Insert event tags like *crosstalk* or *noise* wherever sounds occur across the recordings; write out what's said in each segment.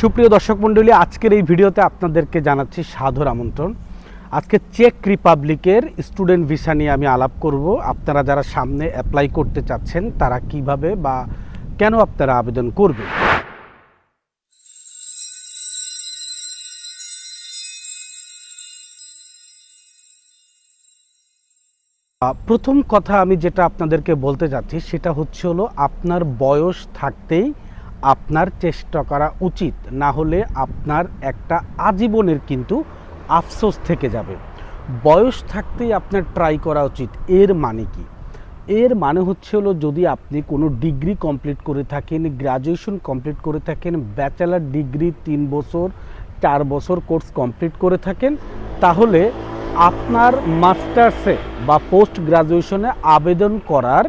সুপ্রিয় দর্শক মণ্ডলী, আজকের এই ভিডিওতে আপনাদেরকে জানাচ্ছি সাধুর আমন্ত্রণ। আজকে চেক রিপাবলিকের স্টুডেন্ট ভিসা নিয়ে আমি আলাপ করব। আপনারা যারা সামনে অ্যাপ্লাই করতে চাচ্ছেন, তারা কীভাবে বা কেন আপনারা আবেদন করবেন? প্রথম কথা আমি যেটা আপনাদেরকে বলতে যাচ্ছি, সেটা হচ্ছে হলো আপনার বয়স থাকতেই আপনার চেষ্টা করা উচিত, না হলে আপনার একটা আজীবনের কিন্তু আফসোস থেকে যাবে। বয়স থাকতেই আপনার ট্রাই করা উচিত, এর মানে কি? এর মানে হচ্ছে হলো যদি আপনি কোনো ডিগ্রি কমপ্লিট করে থাকেন গ্র্যাজুয়েশন কমপ্লিট করে থাকেন ব্যাচেলার ডিগ্রি তিন বছর, চার বছর কোর্স কমপ্লিট করে থাকেন, তাহলে আপনার মাস্টার্সে বা পোস্ট গ্রাজুয়েশনে আবেদন করার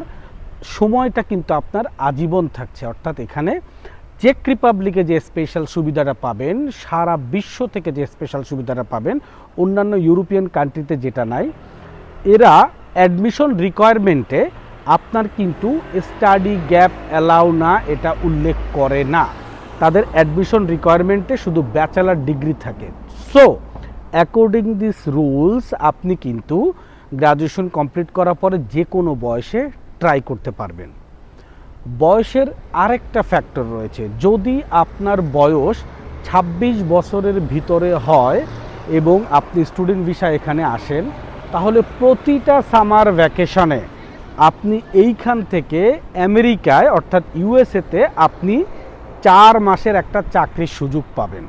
সময়টা কিন্তু আপনার আজীবন থাকছে। অর্থাৎ এখানে চেক রিপাবলিকে যে স্পেশাল সুবিধাটা পাবেন, সারা বিশ্ব থেকে যে স্পেশাল সুবিধাটা পাবেন, অন্যান্য ইউরোপিয়ান কান্ট্রিতে যেটা নাই, এরা অ্যাডমিশন রিকোয়ারমেন্টে আপনার কিন্তু স্টাডি গ্যাপ অ্যালাউ না, এটা উল্লেখ করে না। তাদের অ্যাডমিশন রিকোয়ারমেন্টে শুধু ব্যাচেলার ডিগ্রি থাকে। সো অ্যাকর্ডিং দিস রুলস আপনি কিন্তু গ্রাজুয়েশন কমপ্লিট করার পরে যে কোনো বয়সে ট্রাই করতে পারবেন। বয়সের আরেকটা ফ্যাক্টর রয়েছে। যদি আপনার বয়স ২৬ বছরের ভিতরে হয় এবং আপনি স্টুডেন্ট ভিসা এখানে আসেন, তাহলে প্রতিটা সামার ভ্যাকেশনে আপনি এইখান থেকে আমেরিকায়, অর্থাৎ ইউএসএতে আপনি চার মাসের একটা চাকরির সুযোগ পাবেন।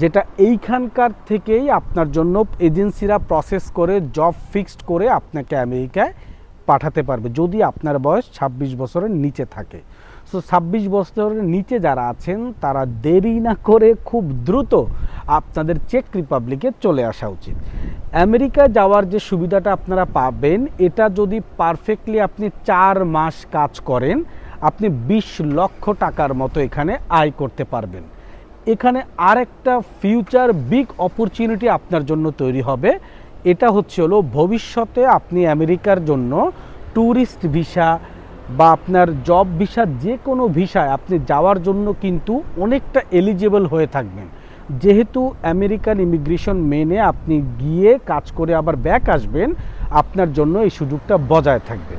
যেটা এইখানকার থেকেই আপনার জন্য এজেন্সিরা প্রসেস করে জব ফিক্সড করে আপনাকে আমেরিকায় পাঠাতে পারবে যদি আপনার বয়স ২৬ বছরের নিচে থাকে। সো ছাব্বিশ বছরের নিচে যারা আছেন, তারা দেরি না করে খুব দ্রুত আপনাদের চেক রিপাবলিকে চলে আসা উচিত। আমেরিকা যাওয়ার যে সুবিধাটা আপনারা পাবেন, এটা যদি পারফেক্টলি আপনি চার মাস কাজ করেন, আপনি বিশ লক্ষ টাকার মতো এখানে আয় করতে পারবেন। এখানে আরেকটা ফিউচার বিগ অপরচুনিটি আপনার জন্য তৈরি হবে। এটা হচ্ছে হলো ভবিষ্যতে আপনি আমেরিকার জন্য ট্যুরিস্ট ভিসা বা আপনার জব ভিসা যে কোনো ভিসায় আপনি যাওয়ার জন্য কিন্তু অনেকটা এলিজিবল হয়ে থাকবেন। যেহেতু আমেরিকান ইমিগ্রেশন মেনে আপনি গিয়ে কাজ করে আবার ব্যাক আসবেন, আপনার জন্য এই সুযোগটা বজায় থাকবে।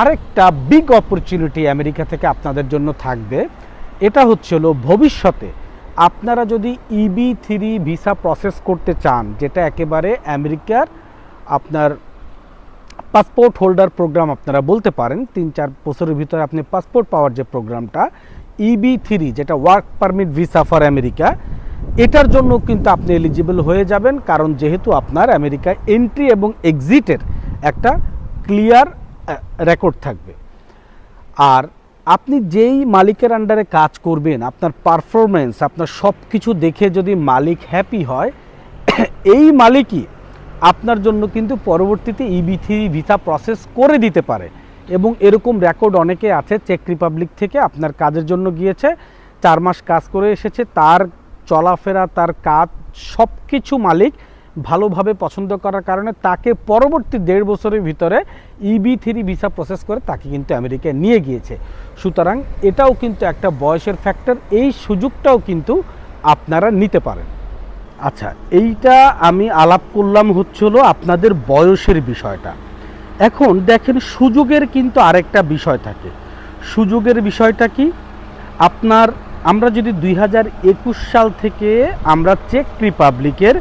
আরেকটা বিগ অপরচুনিটি আমেরিকা থেকে আপনাদের জন্য থাকবে, এটা হচ্ছে হলো ভবিষ্যতে। আপনারা যদি ইবি থ্রি ভিসা প্রসেস করতে চান, যেটা একেবারে আমেরিকার আপনার পাসপোর্ট হোল্ডার প্রোগ্রাম আপনারা বলতে পারেন। তিন চার বছরের ভিতরে আপনি পাসপোর্ট পাওয়ার যে প্রোগ্রামটা ইবি থ্রি যেটা work permit visa for America এটার জন্য কিন্তু আপনি এলিজিবল হয়ে যাবেন। কারণ যেহেতু আপনার আমেরিকায় এন্ট্রি এবং এক্সিটের একটা ক্লিয়ার রেকর্ড থাকবে। আর আপনি যেই মালিকের আন্ডারে কাজ করবেন, আপনার পারফরমেন্স আপনার সব কিছু দেখে যদি মালিক হ্যাপি হয়, *coughs* এই মালিকই আপনার জন্য কিন্তু পরবর্তীতে ইবি থ্রি ভিসা প্রসেস করে দিতে পারে। এবং এরকম রেকর্ড অনেকে আছে চেক রিপাবলিক থেকে আপনার কাজের জন্য গিয়েছে, চার মাস কাজ করে এসেছে, তার চলাফেরা, তার কাজ সব কিছু মালিক ভালোভাবে পছন্দ করার কারণে তাকে পরবর্তী দেড় বছরের ভিতরে ইবি থ্রি ভিসা প্রসেস করে তাকে কিন্তু আমেরিকায় নিয়ে গিয়েছে। সুতরাং এটাও কিন্তু একটা বয়সের ফ্যাক্টর এই সুযোগটাও কিন্তু আপনারা নিতে পারেন। আচ্ছা এইটা আমি আলাপ করলাম হচ্ছিল আপনাদের বয়সের বিষয়টা। এখন দেখেন সুযোগের কিন্তু আরেকটা বিষয় থাকে। সুযোগের বিষয়টা কি? আপনার, আমরা যদি দুই হাজার একুশ সাল থেকে আমরা চেক রিপাবলিকের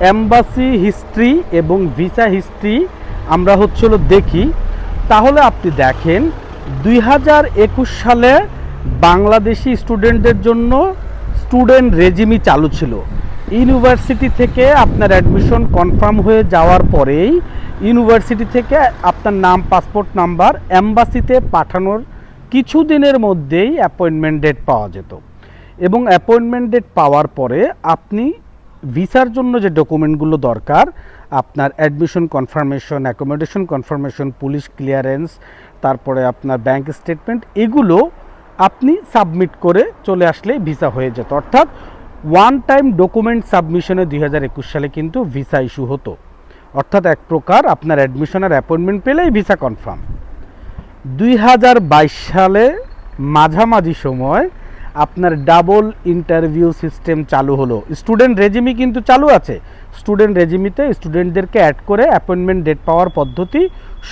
অ্যাম্বাসি হিস্ট্রি এবং ভিসা হিস্ট্রি আমরা হচ্ছিল দেখি, তাহলে আপনি দেখেন দুই হাজার একুশ সালে বাংলাদেশি স্টুডেন্টদের জন্য স্টুডেন্ট রেজিমি চালু ছিল। ইউনিভার্সিটি থেকে আপনার অ্যাডমিশন কনফার্ম হয়ে যাওয়ার পরেই ইউনিভার্সিটি থেকে আপনার নাম পাসপোর্ট নাম্বার অ্যাম্বাসিতে পাঠানোর কিছু দিনের মধ্যেই অ্যাপয়েন্টমেন্ট ডেট পাওয়া যেত। এবং অ্যাপয়েন্টমেন্ট ডেট পাওয়ার পরে আপনি ভিসার জন্য যে ডকুমেন্টগুলো দরকার, আপনার admission confirmation accommodation confirmation police clearance তারপরে আপনার ব্যাংক স্টেটমেন্ট এগুলো আপনি সাবমিট করে চলে আসলেই ভিসা হয়ে যেত। অর্থাৎ ওয়ান টাইম ডকুমেন্ট সাবমিশনে দুই হাজার একুশ সালে কিন্তু ভিসা ইস্যু হতো। অর্থাৎ এক প্রকার আপনার অ্যাডমিশন আর অ্যাপয়েন্টমেন্ট পেলেই ভিসা কনফার্ম দুই হাজার বাইশ সালে মাঝামাঝি সময় আপনার ডাবল ইন্টারভিউ সিস্টেম চালু হলো। স্টুডেন্ট রেজিমি কিন্তু চালু আছে। স্টুডেন্ট রেজিমিতে স্টুডেন্টদেরকে অ্যাড করে অ্যাপয়েন্টমেন্ট ডেট পাওয়ার পদ্ধতি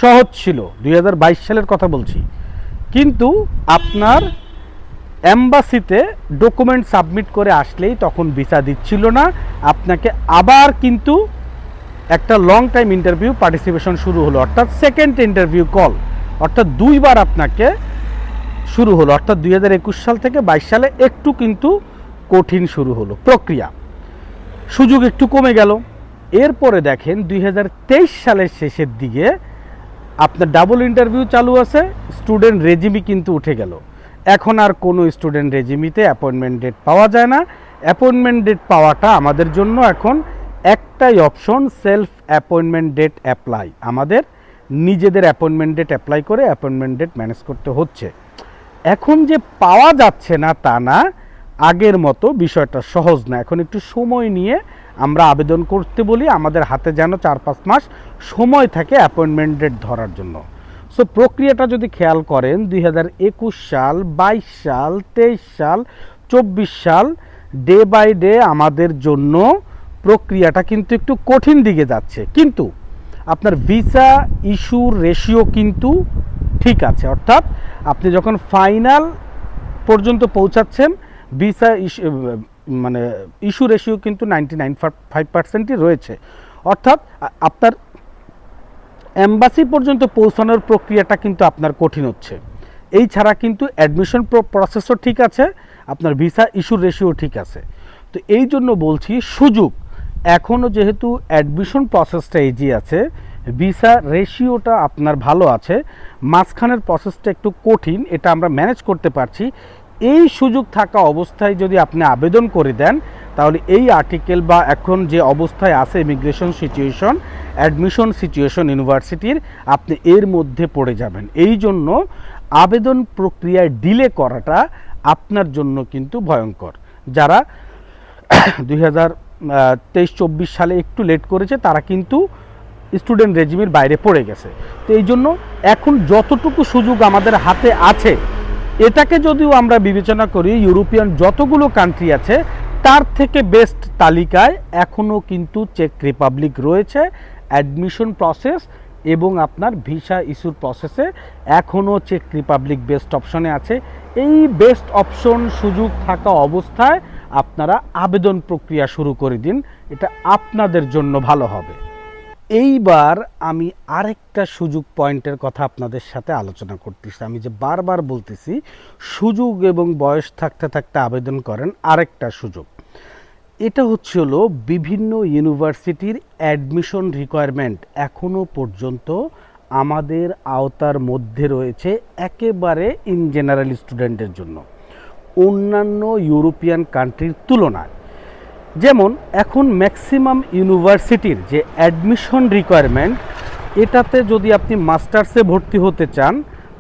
সহজ ছিল। দুই হাজার বাইশ সালের কথা বলছি। কিন্তু আপনার অ্যাম্বাসিতে ডকুমেন্ট সাবমিট করে আসলেই তখন ভিসা দিচ্ছিল না। আপনাকে আবার কিন্তু একটা লং টাইম ইন্টারভিউ পার্টিসিপেশন শুরু হলো। অর্থাৎ সেকেন্ড ইন্টারভিউ কল অর্থাৎ দুইবার আপনাকে শুরু হলো। অর্থাৎ দুই হাজার একুশ সাল থেকে বাইশ সালে একটু কিন্তু কঠিন শুরু হলো। প্রক্রিয়া। সুযোগ একটু কমে গেল। এরপরে দেখেন দুই হাজার তেইশ সালের শেষের দিকে আপনার ডাবল ইন্টারভিউ চালু আছে। স্টুডেন্ট রেজিমি কিন্তু উঠে গেল। এখন আর কোনো স্টুডেন্ট রেজিমিতে অ্যাপয়েন্টমেন্ট ডেট পাওয়া যায় না। অ্যাপয়েন্টমেন্ট ডেট পাওয়াটা আমাদের জন্য এখন একটাই option self appointment date apply আমাদের নিজেদের অ্যাপয়েন্টমেন্ট ডেট অ্যাপ্লাই করে অ্যাপয়েন্টমেন্ট ডেট ম্যানেজ করতে হচ্ছে। এখন যে পাওয়া যাচ্ছে না তা না, আগের মতো বিষয়টা সহজ না। এখন একটু সময় নিয়ে আমরা আবেদন করতে বলি, আমাদের হাতে যেন চার পাঁচ মাস সময় থাকে অ্যাপয়েন্টমেন্ট ডেট ধরার জন্য। সো প্রক্রিয়াটা যদি খেয়াল করেন, দুই হাজার একুশ সাল, বাইশ সাল, তেইশ সাল, চব্বিশ সাল ডে বাই ডে আমাদের জন্য প্রক্রিয়াটা কিন্তু একটু কঠিন দিকে যাচ্ছে। কিন্তু আপনার ভিসা ইস্যুর রেশিও কিন্তু ঠিক আছে। অর্থাৎ আপনি যখন ফাইনাল পর্যন্ত পৌঁছাচ্ছেন ভিসা মানে ইস্যু রেশিও কিন্তু নাইনটি নাইন ফাইভ পার্সেন্টই রয়েছে। অর্থাৎ আপনার এম্বাসি পর্যন্ত পৌঁছানোর প্রক্রিয়াটা কিন্তু আপনার কঠিন হচ্ছে। এই ছাড়া কিন্তু অ্যাডমিশন প্রসেসও ঠিক আছে, আপনার ভিসা ইস্যুর রেশিও ঠিক আছে। তো এই জন্য বলছি, সুযোগ। এখনও যেহেতু অ্যাডমিশন প্রসেসটা এগিয়ে আছে ভিসা রেশিওটা আপনার ভালো আছে, মাঝখানের প্রসেসটা একটু কঠিন, এটা আমরা ম্যানেজ করতে পারছি। এই সুযোগ থাকা অবস্থায় যদি আপনি আবেদন করে দেন, তাহলে এই আর্টিকেল বা এখন যে অবস্থায় আছে ইমিগ্রেশন সিচুয়েশন অ্যাডমিশন সিচুয়েশন ইউনিভার্সিটির আপনি এর মধ্যে পড়ে যাবেন। এই জন্য আবেদন প্রক্রিয়ায় ডিলে করাটা আপনার জন্য কিন্তু ভয়ঙ্কর। যারা দুই হাজার তেইশ চব্বিশ সালে একটু লেট করেছে, তারা কিন্তু স্টুডেন্ট রেজিমের বাইরে পড়ে গেছে। তো এই জন্য এখন যতটুকু সুযোগ আমাদের হাতে আছে এটাকে যদিও আমরা বিবেচনা করি ইউরোপিয়ান যতগুলো কান্ট্রি আছে, তার থেকে বেস্ট তালিকায় এখনও কিন্তু চেক রিপাবলিক রয়েছে অ্যাডমিশন প্রসেস এবং আপনার ভিসা ইস্যুর প্রসেসে এখনও চেক রিপাবলিক বেস্ট অপশনে আছে। এই বেস্ট অপশন সুযোগ থাকা অবস্থায় আপনারা আবেদন প্রক্রিয়া শুরু করে দিন, এটা আপনাদের জন্য ভালো হবে। এইবার আমি আরেকটা সুযোগ পয়েন্টের কথা আপনাদের সাথে আলোচনা করতেছি। আমি যে বারবার বলতেছি, সুযোগ এবং বয়স থাকতে থাকতে আবেদন করেন আরেকটা সুযোগ। এটা হচ্ছে হলো বিভিন্ন ইউনিভার্সিটির অ্যাডমিশন রিকোয়ারমেন্ট এখনও পর্যন্ত আমাদের আওতার মধ্যে রয়েছে একেবারে ইন জেনারেল স্টুডেন্টের জন্য। অন্যান্য ইউরোপিয়ান কান্ট্রির তুলনায়। যেমন, এখন ম্যাক্সিমাম ইউনিভার্সিটির যে অ্যাডমিশন রিকোয়ারমেন্ট, এটাতে যদি আপনি মাস্টার্সে ভর্তি হতে চান,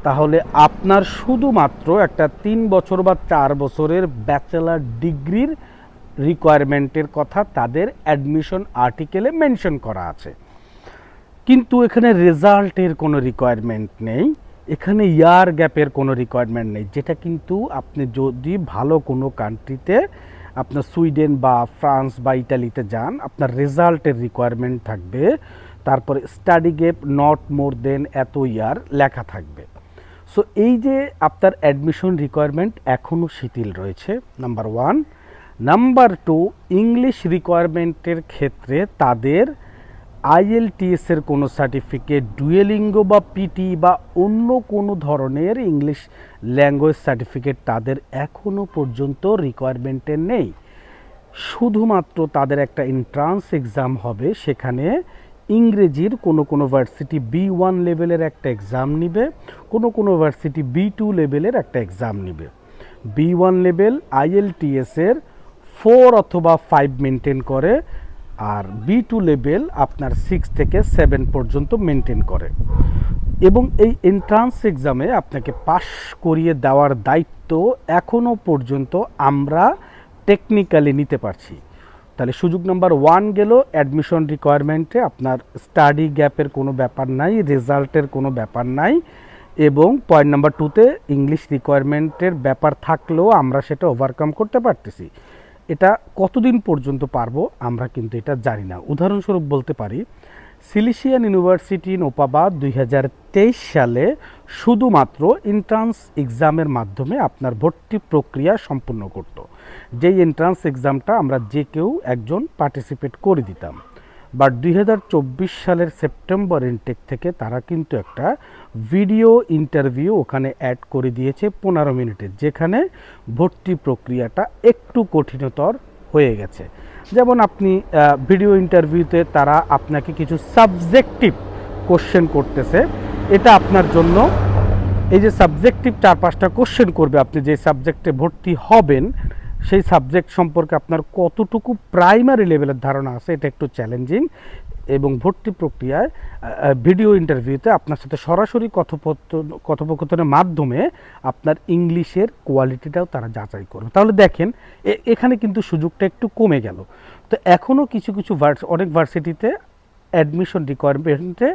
তাহলে আপনার শুধুমাত্র একটা তিন বছর বা চার বছরের ব্যাচেলার ডিগ্রির রিকোয়ারমেন্টের কথা তাদের অ্যাডমিশন আর্টিকেলে মেনশন করা আছে। কিন্তু এখানে রেজাল্টের কোনো রিকোয়ারমেন্ট নেই, এখানে ইয়ার গ্যাপের কোনো রিকোয়ারমেন্ট নেই, যেটা কিন্তু আপনি যদি ভালো কোনো কান্ট্রিতে আপনার সুইডেন বা ফ্রান্স বা ইটালিতে যান, আপনার রেজাল্টের রিকোয়ারমেন্ট থাকবে। তারপরে স্টাডি গেপ নট মোর দেন এত ইয়ার লেখা থাকবে। সো এই যে আপনার অ্যাডমিশন রিকোয়ারমেন্ট এখনও শিথিল রয়েছে number one number two English রিকোয়ারমেন্টের ক্ষেত্রে তাদের আইএলটিএস এর কোনো সার্টিফিকেট, ডুয়েলিঙ্গ বা পিটি বা অন্য কোনো ধরনের ইংলিশ ল্যাঙ্গুয়েজ সার্টিফিকেট তাদের এখনও পর্যন্ত রিকোয়ারমেন্টে নেই। শুধুমাত্র তাদের একটা এন্ট্রান্স এক্সাম হবে, সেখানে ইংরেজির কোনো কোনো ভার্সিটি বি ওয়ান লেভেলের একটা এক্সাম নিবে, কোনো কোনো ভার্সিটি বি টু লেভেলের একটা এক্সাম নিবে। বি ওয়ান লেভেল আইএলটিএস এর ফোর অথবা ফাইভ মেনটেন করে আর বি টু লেভেল আপনার সিক্স থেকে সেভেন পর্যন্ত মেনটেন করে। এবং এই এন্ট্রান্স এক্সামে আপনাকে পাশ করিয়ে দেওয়ার দায়িত্ব এখনও পর্যন্ত আমরা টেকনিক্যালি নিতে পারছি। তাহলে সুযোগ নাম্বার ওয়ান গেল অ্যাডমিশন রিকোয়ারমেন্টে আপনার স্টাডি গ্যাপের কোনো ব্যাপার নাই রেজাল্টের কোনো ব্যাপার নাই, এবং পয়েন্ট নাম্বার টুতে ইংলিশ রিকোয়ারমেন্টের ব্যাপার থাকলেও আমরা সেটা ওভারকাম করতে পারতেছি। এটা কতদিন পর্যন্ত পারব আমরা কিন্তু এটা জানি না। উদাহরণস্বরূপ বলতে পারি, সিলিশিয়ান ইউনিভার্সিটি নোপাবাদ দুই সালে শুধুমাত্র এন্ট্রান্স এক্সামের মাধ্যমে আপনার ভর্তি প্রক্রিয়া সম্পূর্ণ করত। যেই এন্ট্রান্স এক্সামটা আমরা যে কেউ একজন পার্টিসিপেট করে দিতাম। বাট দুই সালের সেপ্টেম্বর ইনটেক থেকে তারা কিন্তু একটা ভিডিও ইন্টারভিউ ওখানে অ্যাড করে দিয়েছে পনেরো মিনিটের যেখানে ভর্তি প্রক্রিয়াটা একটু কঠিনতর হয়ে গেছে। যেমন আপনি ভিডিও ইন্টারভিউতে তারা আপনাকে কিছু সাবজেক্টিভ কোশ্চেন করতেছে। এটা আপনার জন্য এই যে সাবজেক্টিভ চার পাঁচটা কোশ্চেন করবে, আপনি যে সাবজেক্টে ভর্তি হবেন সেই সাবজেক্ট সম্পর্কে আপনার কতটুকু প্রাইমারি লেভেলের ধারণা আছে, এটা একটু চ্যালেঞ্জিং এবং ভর্তি প্রক্রিয়ায় ভিডিও ইন্টারভিউতে আপনার সাথে সরাসরি কথোপকথন কথোপকথনের মাধ্যমে আপনার ইংলিশের কোয়ালিটিটাও তারা যাচাই করবে। তাহলে দেখেন এখানে কিন্তু সুযোগটা একটু কমে গেল। তো এখনও কিছু কিছু ভার্স, অনেক ভার্সিটিতে অ্যাডমিশন রিকোয়ারমেন্টে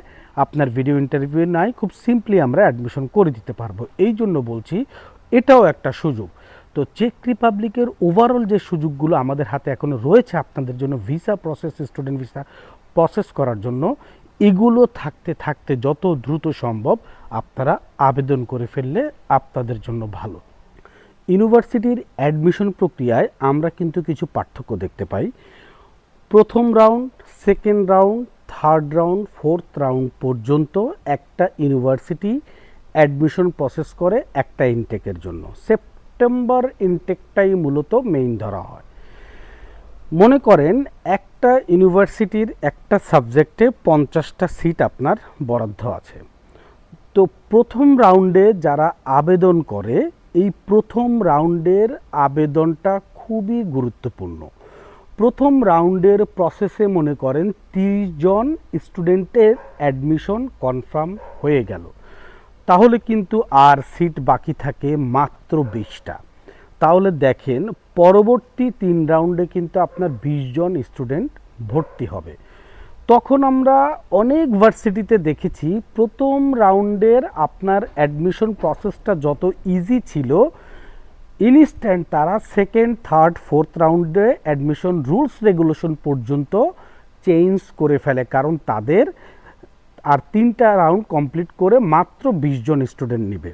আপনার ভিডিও ইন্টারভিউ নাই, খুব সিম্পলি আমরা অ্যাডমিশন করে দিতে পারব। এই জন্য বলছি, এটাও একটা সুযোগ। তো চেক রিপাবলিকের ওভারঅল যে সুযোগগুলো আমাদের হাতে এখনও রয়েছে আপনাদের জন্য visa process student visa process করার জন্য, এগুলো থাকতে থাকতে যত দ্রুত সম্ভব আপনারা আবেদন করে ফেললে আপনাদের জন্য ভালো। ইউনিভার্সিটির অ্যাডমিশন প্রক্রিয়ায় আমরা কিন্তু কিছু পার্থক্য দেখতে পাই। প্রথম round second round third round fourth round পর্যন্ত একটা ইউনিভার্সিটি অ্যাডমিশন প্রসেস করে একটা ইনটেকের জন্য। সেপ্টেম্বর ইনটেকটাই মূলত মেইন ধরা হয়। মনে করেন একটা ইউনিভার্সিটির একটা সাবজেক্টে পঞ্চাশটা সিট আপনার বরাদ্দ আছে। তো প্রথম রাউন্ডে যারা আবেদন করে, এই প্রথম রাউন্ডের আবেদনটা খুবই গুরুত্বপূর্ণ। প্রথম রাউন্ডের প্রসেসে মনে করেন তিরিশ জন স্টুডেন্টের অ্যাডমিশন কনফার্ম হয়ে গেল। তাহলে কিন্তু আর সিট বাকি থাকে মাত্র বিশটা। তাহলে দেখেন, পরবর্তী তিন রাউন্ডে কিন্তু আপনার বিশ জন স্টুডেন্ট ভর্তি হবে। তখন আমরা অনেক ভার্সিটিতে দেখেছি, প্রথম রাউন্ডের আপনার অ্যাডমিশন প্রসেসটা যত ইজি ছিল ইনস্ট্যান্ট তারা সেকেন্ড থার্ড ফোর্থ রাউন্ডে অ্যাডমিশন রুলস রেগুলেশন পর্যন্ত চেঞ্জ করে ফেলে। কারণ তাদের আর তিনটা রাউন্ড কমপ্লিট করে মাত্র বিশ জন স্টুডেন্ট নেবে।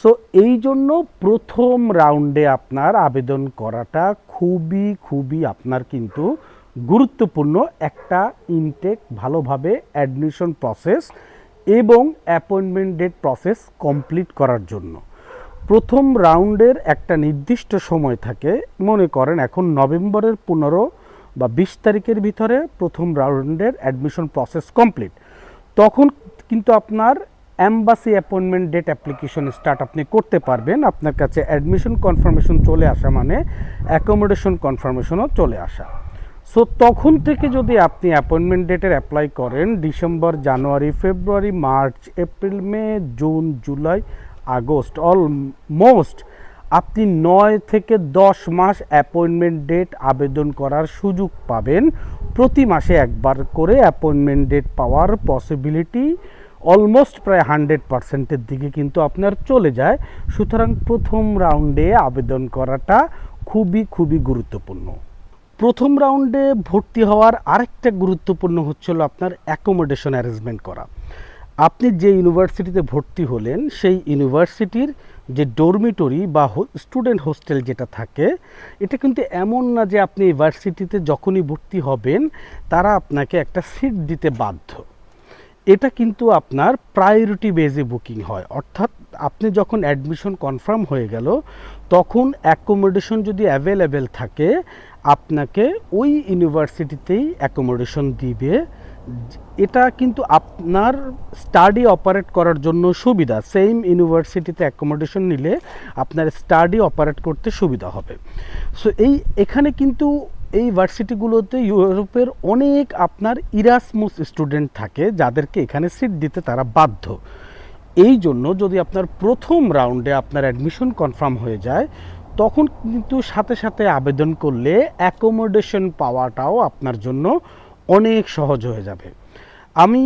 সো এই জন্য প্রথম রাউন্ডে আপনার আবেদন করাটা খুবই খুবই আপনার কিন্তু গুরুত্বপূর্ণ একটা ইনটেক ভালোভাবে অ্যাডমিশন প্রসেস এবং অ্যাপয়েন্টমেন্ট ডেট প্রসেস কমপ্লিট করার জন্য। প্রথম রাউন্ডের একটা নির্দিষ্ট সময় থাকে, মনে করেন এখন নভেম্বরের পনেরো বা বিশ তারিখের ভিতরে প্রথম রাউন্ডের অ্যাডমিশন প্রসেস কমপ্লিট তখন কিন্তু আপনার embassy appointment date application start আপনি করতে পারবেন। আপনার কাছে অ্যাডমিশন কনফার্মেশন চলে আসা মানে অ্যাকোমোডেশন কনফার্মেশনও চলে আসা। সো তখন থেকে যদি আপনি অ্যাপয়েন্টমেন্ট ডেটের অ্যাপ্লাই করেন, December, January, February, March, April, May, June, July, August almost আপনি নয় থেকে দশ মাস অ্যাপয়েন্টমেন্ট ডেট আবেদন করার সুযোগ পাবেন। প্রতি মাসে একবার করে অ্যাপয়েন্টমেন্ট ডেট পাওয়ার পসিবিলিটি অলমোস্ট প্রায় হান্ড্রেড পার্সেন্টের দিকে কিন্তু আপনার চলে যায়। সুতরাং প্রথম রাউন্ডে আবেদন করাটা খুবই খুবই গুরুত্বপূর্ণ। প্রথম রাউন্ডে ভর্তি হওয়ার আরেকটা গুরুত্বপূর্ণ হচ্ছিল আপনার অ্যাকোমোডেশন অ্যারেঞ্জমেন্ট করা। আপনি যে ইউনিভার্সিটিতে ভর্তি হলেন, সেই ইউনিভার্সিটির যে ডরমিটরি বা স্টুডেন্ট হোস্টেল যেটা থাকে, এটা কিন্তু এমন না যে আপনি ইউনিভার্সিটিতে যখনই ভর্তি হবেন, তারা আপনাকে একটা সিট দিতে বাধ্য। এটা কিন্তু আপনার প্রায়োরিটি বেজে বুকিং হয়। অর্থাৎ আপনি যখন অ্যাডমিশন কনফার্ম হয়ে গেল, তখন অ্যাকোমোডেশন যদি অ্যাভেলেবেল থাকে, আপনাকে ওই ইউনিভার্সিটিতেই অ্যাকোমোডেশন দিবে। এটা কিন্তু আপনার স্টাডি অপারেট করার জন্য সুবিধা। সেম ইউনিভার্সিটিতে অ্যাকোমোডেশন নিলে আপনার স্টাডি অপারেট করতে সুবিধা হবে। সো এই এখানে কিন্তু এই ভার্সিটিগুলোতে ইউরোপের অনেক আপনার ইরাসমুস স্টুডেন্ট থাকে, যাদেরকে এখানে সিট দিতে তারা বাধ্য। এই জন্য যদি আপনার প্রথম রাউন্ডে আপনার অ্যাডমিশন কনফার্ম হয়ে যায়, তখন কিন্তু সাথে সাথে আবেদন করলে অ্যাকোমোডেশন পাওয়াটাও আপনার জন্য অনেক সহজ হয়ে যাবে। আমি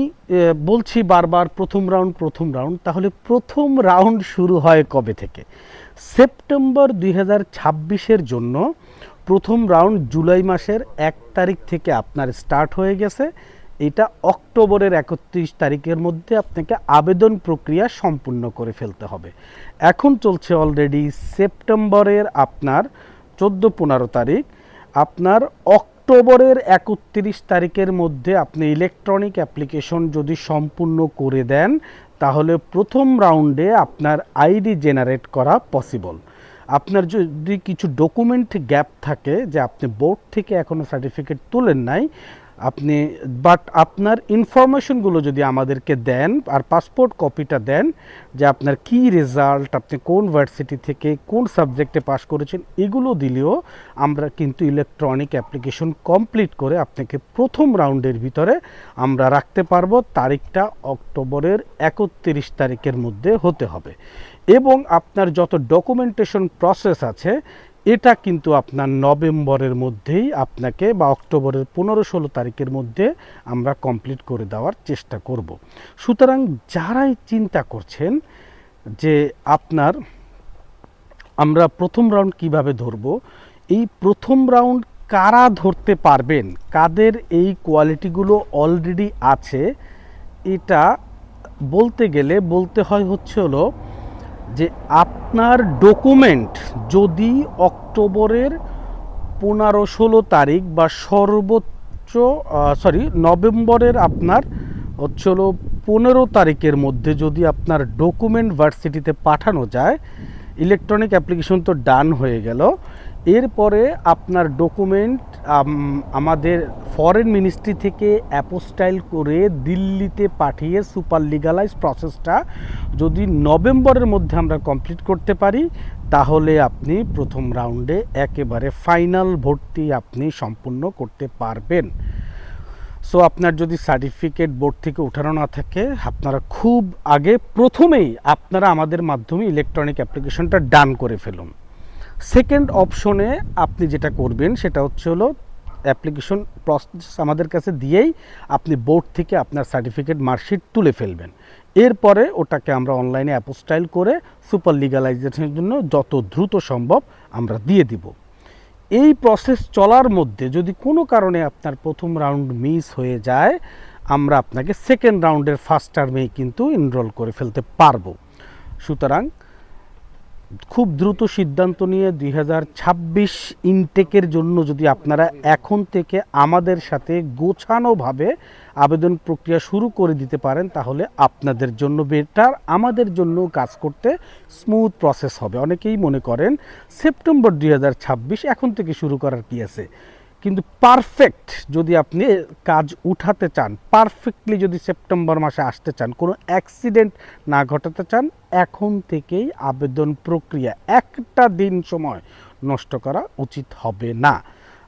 বলছি বারবার প্রথম রাউন্ড প্রথম রাউন্ড তাহলে প্রথম রাউন্ড শুরু হয় কবে থেকে? সেপ্টেম্বর দুই ছাব্বিশের জন্য প্রথম রাউন্ড জুলাই মাসের এক তারিখ থেকে আপনার স্টার্ট হয়ে গেছে। এটা অক্টোবরের একত্রিশ তারিখের মধ্যে আপনাকে আবেদন প্রক্রিয়া সম্পূর্ণ করে ফেলতে হবে। এখন চলছে অলরেডি সেপ্টেম্বরের আপনার চোদ্দ পনেরো তারিখ। আপনার অক্টোবরের একত্রিশ তারিখের মধ্যে আপনি ইলেকট্রনিক অ্যাপ্লিকেশন যদি সম্পূর্ণ করে দেন, তাহলে প্রথম রাউন্ডে আপনার আইডি জেনারেট করা পসিবল আপনার যদি কিছু ডকুমেন্ট গ্যাপ থাকে যে আপনি বোর্ড থেকে এখনও সার্টিফিকেট তোলেন নাই আপনি বাট আপনার ইনফরমেশনগুলো যদি আমাদেরকে দেন আর পাসপোর্ট কপিটা দেন যে আপনার কি রেজাল্ট আপনি কোন ভার্সিটি থেকে কোন সাবজেক্টে পাশ করেছেন, এগুলো দিলেও আমরা কিন্তু ইলেকট্রনিক অ্যাপ্লিকেশন কমপ্লিট করে আপনাকে প্রথম রাউন্ডের ভিতরে আমরা রাখতে পারব। তারিখটা অক্টোবরের একত্রিশ তারিখের মধ্যে হতে হবে। এবং আপনার যত ডকুমেন্টেশন প্রসেস আছে এটা কিন্তু আপনার নভেম্বরের মধ্যেই আপনাকে বা অক্টোবরের পনেরো ষোলো তারিখের মধ্যে আমরা কমপ্লিট করে দেওয়ার চেষ্টা করব। সুতরাং যারাই চিন্তা করছেন যে আপনার আমরা প্রথম রাউন্ড কীভাবে ধরব, এই প্রথম রাউন্ড কারা ধরতে পারবেন, কাদের এই কোয়ালিটিগুলো অলরেডি আছে, এটা বলতে গেলে বলতে হয় হচ্ছে হলো যে আপনার ডকুমেন্ট যদি অক্টোবরের পনেরো ষোলো তারিখ বা সর্বোচ্চ সরি নভেম্বরের আপনার হচ্ছে হলো পনেরো তারিখের মধ্যে যদি আপনার ডকুমেন্ট ভার্সিটিতে পাঠানো যায়, ইলেকট্রনিক অ্যাপ্লিকেশন তো ডান হয়ে গেল। এরপরে আপনার ডকুমেন্ট আমাদের ফরেন মিনিস্ট্রি থেকে অ্যাপোস্টাইল করে দিল্লিতে পাঠিয়ে সুপার লিগালাইজ প্রসেসটা যদি নভেম্বরের মধ্যে আমরা কমপ্লিট করতে পারি, তাহলে আপনি প্রথম রাউন্ডে একেবারে ফাইনাল ভর্তি আপনি সম্পূর্ণ করতে পারবেন। সো আপনার যদি সার্টিফিকেট বোর্ড থেকে উঠানো না থাকে, আপনারা খুব আগে প্রথমেই আপনারা আমাদের মাধ্যমে ইলেকট্রনিক অ্যাপ্লিকেশনটা ডান করে ফেলুন। সেকেন্ড অপশনে আপনি যেটা করবেন, সেটা হচ্ছে হলো অ্যাপ্লিকেশন প্রসেস আমাদের কাছে দিয়েই আপনি বোর্ড থেকে আপনার সার্টিফিকেট মার্কশিট তুলে ফেলবেন। এরপরে ওটাকে আমরা অনলাইনে অ্যাপোস্টাইল করে সুপার লিগালাইজেশনের জন্য যত দ্রুত সম্ভব আমরা দিয়ে দিব। এই প্রসেস চলার মধ্যে যদি কোনো কারণে আপনার প্রথম রাউন্ড মিস হয়ে যায়, আমরা আপনাকে সেকেন্ড রাউন্ডের ফার্স্ট টার্মেই কিন্তু এনরোল করে ফেলতে পারব। সুতরাং খুব দ্রুত সিদ্ধান্ত নিয়ে দুই হাজার ছাব্বিশ ইনটেকের জন্য যদি আপনারা এখন থেকে আমাদের সাথে গোছানোভাবে আবেদন প্রক্রিয়া শুরু করে দিতে পারেন, তাহলে আপনাদের জন্য বেটার আমাদের জন্য কাজ করতে স্মুথ প্রসেস হবে। অনেকেই মনে করেন, সেপ্টেম্বর দুই হাজার ছাব্বিশ এখন থেকে শুরু করার কি আছে? কিন্তু পারফেক্ট যদি আপনি কাজ উঠাতে চান পারফেক্টলি যদি সেপ্টেম্বর মাসে আসতে চান, কোনো অ্যাক্সিডেন্ট না ঘটাতে চান, এখন থেকেই আবেদন প্রক্রিয়া একটা দিন সময় নষ্ট করা উচিত হবে না।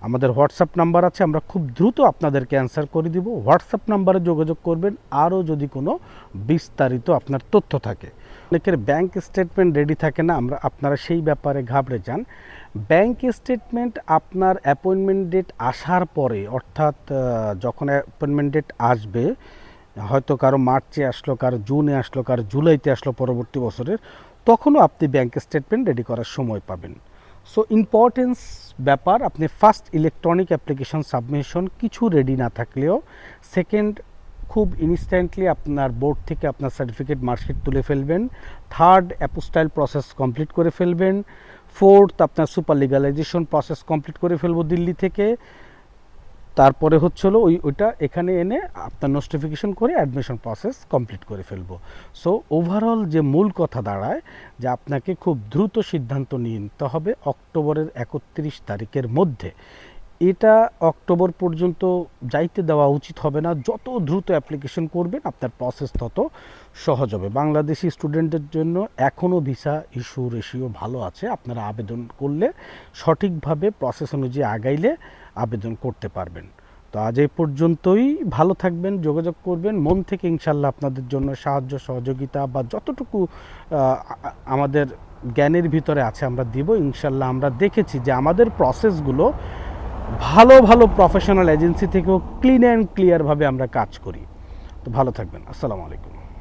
আমাদের হোয়াটসঅ্যাপ নাম্বার আছে, আমরা খুব দ্রুত আপনাদেরকে অ্যান্সার করে দিব। হোয়াটসঅ্যাপ নাম্বারে যোগাযোগ করবেন। আরও যদি কোনো বিস্তারিত আপনার তথ্য থাকে। অনেকের ব্যাংক স্টেটমেন্ট রেডি থাকে না, আমরা আপনারা সেই ব্যাপারে ঘাবড়ে যান। ব্যাংক স্টেটমেন্ট আপনার অ্যাপয়েন্টমেন্ট ডেট আসার পরে, অর্থাৎ যখন অ্যাপয়েন্টমেন্ট ডেট আসবে, হয়তো কারও মার্চে আসলো, কারও জুনে আসলো, কারও জুলাইতে আসলো পরবর্তী বছরের, তখনও আপনি ব্যাংক স্টেটমেন্ট রেডি করার সময় পাবেন। সো ইম্পর্টেন্স ব্যাপার, আপনি ফার্স্ট ইলেকট্রনিক অ্যাপ্লিকেশন সাবমিশন কিছু রেডি না থাকলেও সেকেন্ড খুব ইনস্ট্যান্টলি আপনার বোর্ড থেকে আপনার সার্টিফিকেট মার্কশিট তুলে ফেলবেন। থার্ড অ্যাপোস্টাইল প্রসেস কমপ্লিট করে ফেলবেন। ফোর্থ আপনার সুপার লিগালাইজেশন প্রসেস কমপ্লিট করে ফেলব দিল্লি থেকে। তারপরে হচ্ছে হলো ওই, ওইটা এখানে এনে আপনার নোটিফিকেশন করে অ্যাডমিশন প্রসেস কমপ্লিট করে ফেলব। সো ওভারঅল যে মূল কথা দাঁড়ায়, যে আপনাকে খুব দ্রুত সিদ্ধান্ত নিয়ে নিতে হবে অক্টোবরের একত্রিশ তারিখের মধ্যে। এটা অক্টোবর পর্যন্ত যাইতে দেওয়া উচিত হবে না। যত দ্রুত অ্যাপ্লিকেশন করবেন, আপনার প্রসেস তত সহজ হবে। বাংলাদেশি স্টুডেন্টদের জন্য এখনও ভিসা ইস্যু রেশিও ভালো আছে। আপনারা আবেদন করলে, সঠিকভাবে প্রসেস অনুযায়ী আগাইলে আবেদন করতে পারবেন। তো আজ এই পর্যন্তই। ভালো থাকবেন, যোগাযোগ করবেন। মন থেকে ইনশাল্লাহ আপনাদের জন্য সাহায্য, সহযোগিতা বা যতটুকু আমাদের জ্ঞানের ভিতরে আছে আমরা দিব। ইনশাল্লাহ আমরা দেখেছি যে আমাদের প্রসেসগুলো ভালো ভালো প্রফেশনাল এজেন্সি থেকেও ক্লিন অ্যান্ড ক্লিয়ারভাবে আমরা কাজ করি। তো ভালো থাকবেন। আসসালামু আলাইকুম।